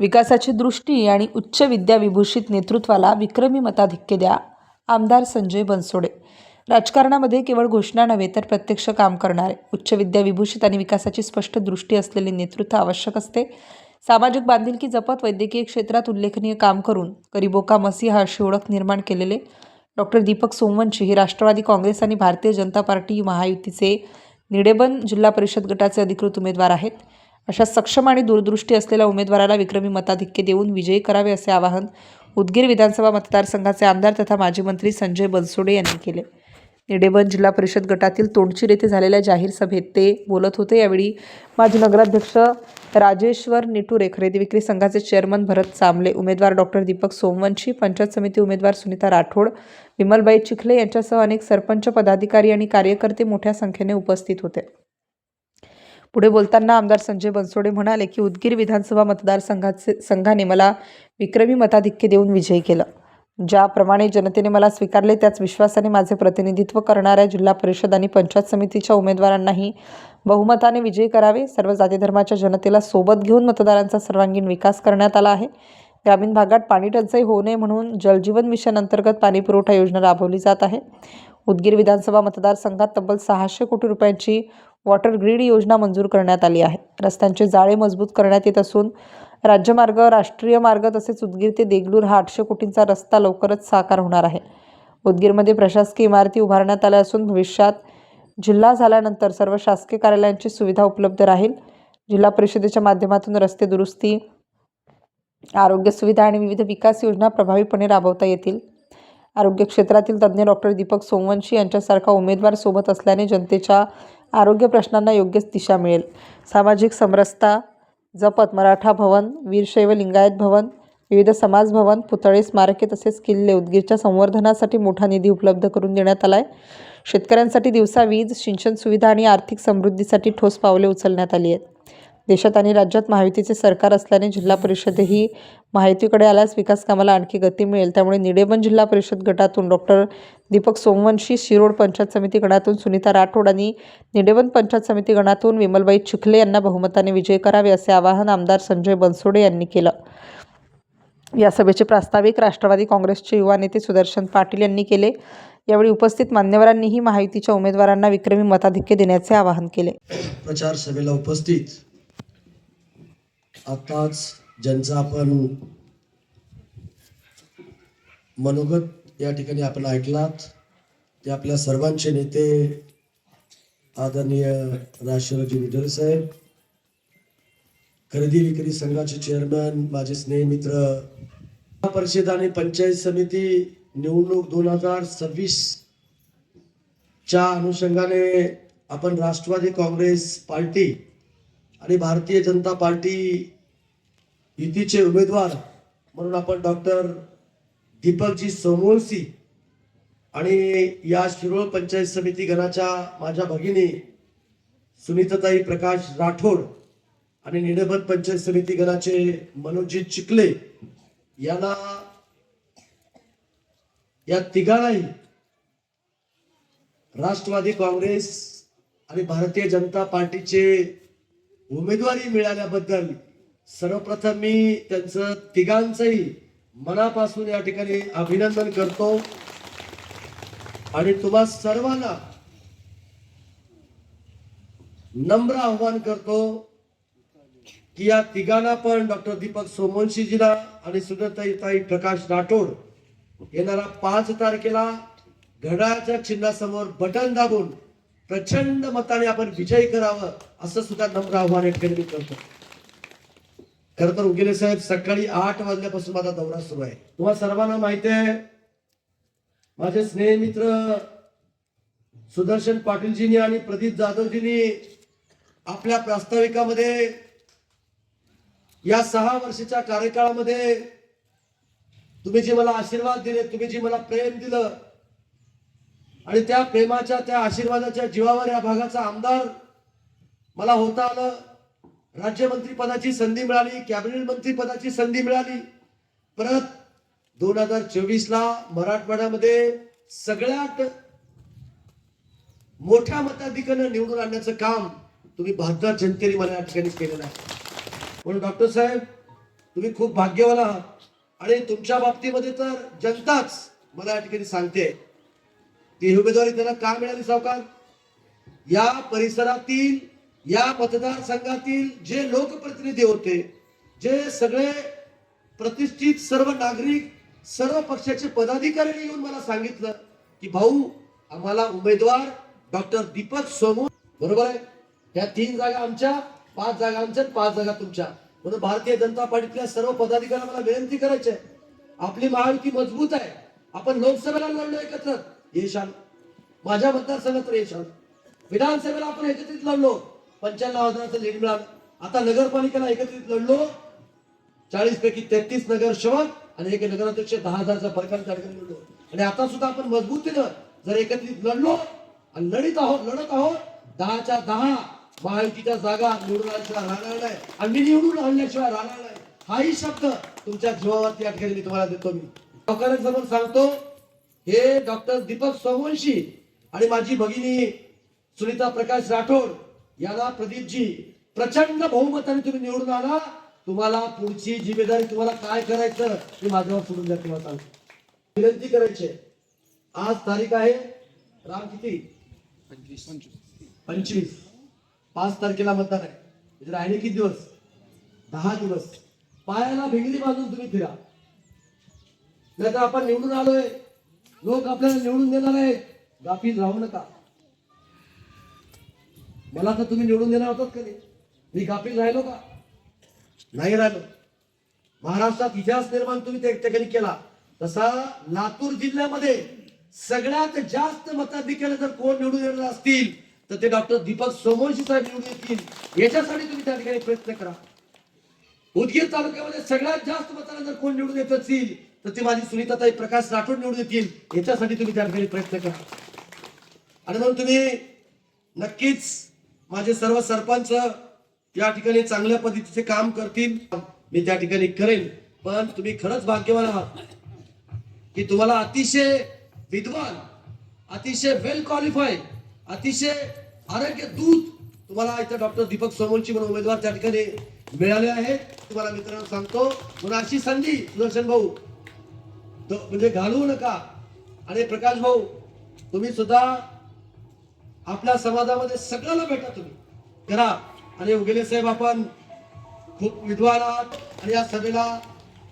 विकासाची दृष्टी आणि उच्च विद्याविभूषित नेतृत्वाला विक्रमी मताधिक्य द्या. आमदार संजय बनसोडे. राजकारणामध्ये केवळ घोषणा नव्हे तर प्रत्यक्ष काम करणारे. उच्च विद्याविभूषित आणि विकासाची स्पष्ट दृष्टी असलेले नेतृत्व आवश्यक असते. सामाजिक बांधिलकी जपत वैद्यकीय क्षेत्रात उल्लेखनीय काम करून करिबोका मसीहा अशी ओळख निर्माण केलेले डॉक्टर दीपक सोमवंशी हे राष्ट्रवादी काँग्रेस आणि भारतीय जनता पार्टी महायुतीचे निडेबन जिल्हा परिषद गटाचे अधिकृत उमेदवार आहेत. अशा सक्षम आणि दूरदृष्टी असलेल्या उमेदवाराला विक्रमी मताधिक्य देऊन विजयी करावे असे आवाहन उदगीर विधानसभा मतदारसंघाचे आमदार तथा माजी मंत्री संजय बनसोडे यांनी केले. निडेबन जिल्हा परिषद गटातील तोंडशीर येथे झालेल्या जाहीर सभेत ते बोलत होते. यावेळी माजी नगराध्यक्ष राजेश्वर निटुरे खरेदी विक्री संघाचे चेअरमन भरत चांबले उमेदवार डॉक्टर दीपक सोमवंशी पंचायत समिती उमेदवार सुनीता राठोड विमलबाई चिखले यांच्यासह अनेक सरपंच पदाधिकारी आणि कार्यकर्ते मोठ्या संख्येने उपस्थित होते. पुढे बोलताना आमदार संजय बनसोडे म्हणाले की उदगीर विधानसभा मतदारसंघाचे संघाने मला विक्रमी मताधिक्य देऊन विजयी केलं. ज्याप्रमाणे जनतेने मला स्वीकारले त्याच विश्वासाने माझे प्रतिनिधित्व करणाऱ्या जिल्हा परिषद आणि पंचायत समितीच्या उमेदवारांनाही बहुमताने विजयी करावे. सर्व जातीधर्माच्या जनतेला सोबत घेऊन मतदारांचा सर्वांगीण विकास करण्यात आला आहे. ग्रामीण भागात पाणी टंचाई होऊ नये म्हणून जलजीवन मिशन अंतर्गत पाणी पुरवठा योजना राबवली जात आहे. उदगीर विधानसभा मतदारसंघात तब्बल सहाशे कोटी रुपयांची वॉटर ग्रीड योजना मंजूर करण्यात आली आहे. रस्त्यांचे जाळे मजबूत करण्यात येत असून राज्यमार्ग राष्ट्रीय मार्ग तसेच उदगीर ते देगलूर हा आठशे कोटींचा रस्ता लवकरच साकार होणार आहे. उदगीरमध्ये प्रशासकीय इमारती उभारण्यात आल्या असून भविष्यात जिल्हा झाल्यानंतर सर्व शासकीय कार्यालयांची सुविधा उपलब्ध राहील. जिल्हा परिषदेच्या माध्यमातून रस्ते दुरुस्ती आरोग्य सुविधा आणि विविध विकास योजना प्रभावीपणे राबवता येतील. आरोग्य क्षेत्रातील तज्ज्ञ डॉक्टर दीपक सोमवंशी यांच्यासारखा उमेदवार सोबत असल्याने जनतेच्या आरोग्य प्रश्नांना योग्यच दिशा मिळेल. सामाजिक समरसता जपत मराठा भवन वीरशैव लिंगायत भवन विविध समाज भवन पुतळे स्मारके तसेच किल्ले उदगीरच्या संवर्धनासाठी मोठा निधी उपलब्ध करून देण्यात आला आहे शेतकऱ्यांसाठी दिवसा वीज सिंचन सुविधा आणि आर्थिक समृद्धीसाठी ठोस पावले उचलण्यात आली आहेत. देशात आणि राज्यात महायुतीचे सरकार असल्याने जिल्हा परिषदही महायुतीकडे आल्यास विकास कामाला आणखी गती मिळेल. त्यामुळे निडेबन जिल्हा परिषद गटातून डॉक्टर दीपक सोमवंशी शिरोड पंचायत समिती गणातून सुनीता राठोड आणि निडेबन पंचायत समिती गणातून विमलबाई चिखले यांना बहुमताने विजय करावे असे आवाहन आमदार संजय बनसोडे यांनी केलं. या सभेचे प्रास्ताविक राष्ट्रवादी काँग्रेसचे युवा नेते सुदर्शन पाटील यांनी केले. यावेळी उपस्थित मान्यवरांनीही महायुतीच्या उमेदवारांना विक्रमी मताधिक्य देण्याचे आवाहन केले. प्रचार सभेला उपस्थित आताच ज्यांचा आपण मनोगत या ठिकाणी आपण ऐकलात ते आपल्या सर्वांचे नेते आदरणीय राष्ट्रवादी विठ्ठल साहेब खरेदी विक्री संघाचे चेअरमन माझे स्नेहमित्र परिषद आणि पंचायत समिती निवडणूक दोन हजार सव्वीस च्या अनुषंगाने आपण राष्ट्रवादी काँग्रेस पार्टी आणि भारतीय जनता पार्टी युतीचे उमेदवार म्हणून आपण डॉक्टर दीपकजी सोमवंशी आणि या शिरोळ पंचायत समिती गणाच्या माझ्या भगिनी सुनीताताई प्रकाश राठोड आणि निडभत पंचायत समिती गणाचे मनोजी चिखले यांना या तिघांनाही राष्ट्रवादी काँग्रेस आणि भारतीय जनता पार्टीचे उमेदवारी मिळाल्याबद्दल सर्वप्रथम मी त्यांचं तिघांचंही मनापासून या ठिकाणी अभिनंदन करतो. आणि तुम्हा सर्वांना नम्र आव्हान करतो की या तिघांना पण डॉक्टर दीपक सोमवंशीजीला आणि सुदताई प्रकाश राठोड येणारा पाच तारखेला घड्याळाच्या चिन्हासमोर बटन दाबून प्रचंड मताने आपण विजयी करावं असं सुद्धा नम्र आव्हान या ठिकाणी मी करतो. खर तर उगेले साहेब सकाळी आठ वाजल्यापासून माझा दौरा सुरू आहे. तुम्हाला सर्वांना माहिती आहे माझे स्नेहमित्र सुदर्शन पाटीलजींनी आणि प्रदीप जाधवजींनी आपल्या प्रास्ताविकामध्ये या सहा वर्षाच्या कार्यकाळामध्ये तुम्ही जे मला आशीर्वाद दिले तुम्ही जे मला प्रेम दिलं आणि त्या प्रेमाच्या त्या आशीर्वादाच्या जीवावर या भागाचा आमदार मला होता आलं. राज्यमंत्री पदाची संधी मिळाली कॅबिनेट मंत्री पदाची संधी मिळाली. परत दोन हजार चोवीस ला मराठवाड्यामध्ये सगळ्यात मोठ्या मताधिकानं निवडून आणण्याचं काम तुम्ही भारतात जनतेने मला या ठिकाणी केलेलं आहे. म्हणून डॉक्टर साहेब तुम्ही खूप भाग्यवान आहात. आणि तुमच्या बाबतीमध्ये तर जनताच मला या ठिकाणी सांगते ती उमेदवारी त्यांना का मिळाली सावकार? या परिसरातील या मतदारसंघातील जे लोकप्रतिनिधी होते जे सगळे प्रतिष्ठित सर्व नागरिक सर्व पक्षाचे पदाधिकारी येऊन मला सांगितलं की भाऊ आम्हाला उमेदवार डॉक्टर दीपक सोमू बरोबर आहे? या तीन जागा आमच्या पाच जागा आमच्या पाच जागा तुमच्या. म्हणून भारतीय जनता पार्टीतल्या सर्व पदाधिकाऱ्यांना मला विनंती करायची आहे. आपली महायुती मजबूत आहे. आपण लोकसभेला लढलो एकत्र. येशाल माझ्या मतदारसंघात तर आलं विधानसभेला आपण एकत्रित लढलो. पंच्याण्णव हजाराचं लीड मिळालं. आता नगरपालिकेला एकत्रित लढलो. चाळीस पैकी तेहतीस नगर शहर आणि एक नगराध्यक्ष दहा हजारचा फरकाने त्या लढलो आणि आता सुद्धा आपण मजबूतीनं जर एकत्रित लढलो आणि लढीत आहोत लढत आहोत दहाच्या दहा महायुतीच्या जागा निवडून आल्याशिवाय राहणार नाही. आणि निवडून आणल्याशिवाय राहणार नाही. हाही शब्द तुमच्या जीवावरती या ठिकाणी मी तुम्हाला देतो मी. सावकारांसमोर सांगतो हे डॉक्टर दीपक सोमवंशी आणि माझी भगिनी सुनीता प्रकाश राठोड याला प्रदीपजी प्रचंड बहुमताने तुम्ही निवडून आला तुम्हाला पुढची जिम्मेदारी तुम्हाला काय करायचं हे माझ्यावर सोडून द्या तुम्हाला सांगतो. विनंती करायची आहे. आज तारीख आहे राम किती? पंचवीस. पाच तारखेला मतदान आहे. म्हणजे राहिले किती दिवस? दहा दिवस. पायाला भिंगरी बाजून तुम्ही फिरा. नाहीतर आपण निवडून आलोय. लोक आपल्याला निवडून देणार आहे गाफील राहू नका. मला तर तुम्ही निवडून देणार होतात कधी मी गाफील राहिलो का? नाही राहिलो. महाराष्ट्रात इतिहास निर्माण तुम्ही त्या ठिकाणी केला. तसा लातूर जिल्ह्यामध्ये सगळ्यात जास्त मताधिक्याने जर कोण निवडून येणार असतील तर ते डॉक्टर दीपक सोमवंशी साहेब निवडून येतील. याच्यासाठी तुम्ही त्या ठिकाणी प्रयत्न करा. उदगीर तालुक्यामध्ये सगळ्यात जास्त मताने जर कोण निवडून येत असतील तर ती माझी सुनीताताई प्रकाश राठोड निवडून येतील. याच्यासाठी तुम्ही त्या ठिकाणी प्रयत्न करा. आणि म्हणून तुम्ही नक्कीच माझे सर्व सरपंच या ठिकाणी चांगल्या पद्धतीचे काम करतील. मी त्या ठिकाणी करेन. पण तुम्ही खरंच भाग्यवान आहात की तुम्हाला अतिशय विद्वान अतिशय वेल क्वालिफाईड अतिशय आरोग्य दूत तुम्हाला इथं डॉक्टर दीपक सोमोलची म्हणून उमेदवार त्या ठिकाणी मिळाले आहेत तुम्हाला मित्रांनो सांगतो म्हणून अशी संधी सुदर्शन भाऊ म्हणजे घालवू नका. आणि प्रकाश भाऊ तुम्ही सुद्धा आपल्या समाजामध्ये सगळ्याला भेटा तुम्ही. करा. आणि उगेले साहेब आपण खूप विद्वान आहात आणि या सभेला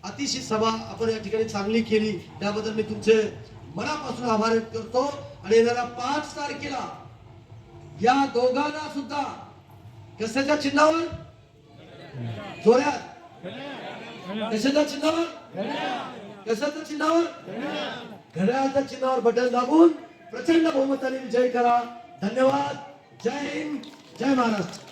अतिशय सभा आपण या ठिकाणी चांगली केली. त्याबद्दल मी तुमचे मनापासून आभार करतो. आणि येणाऱ्या पाच तारखेला या दोघांना सुद्धा कशाच्या चिन्हावर? जोऱ्यात कशाच्या चिन्हावर? कशाच्या चिन्हावर? घड्याळाच्या चिन्हावर बटन दाबून प्रचंड बहुमताने विजय करा. धन्यवाद. जय हिंद. जय महाराष्ट्र.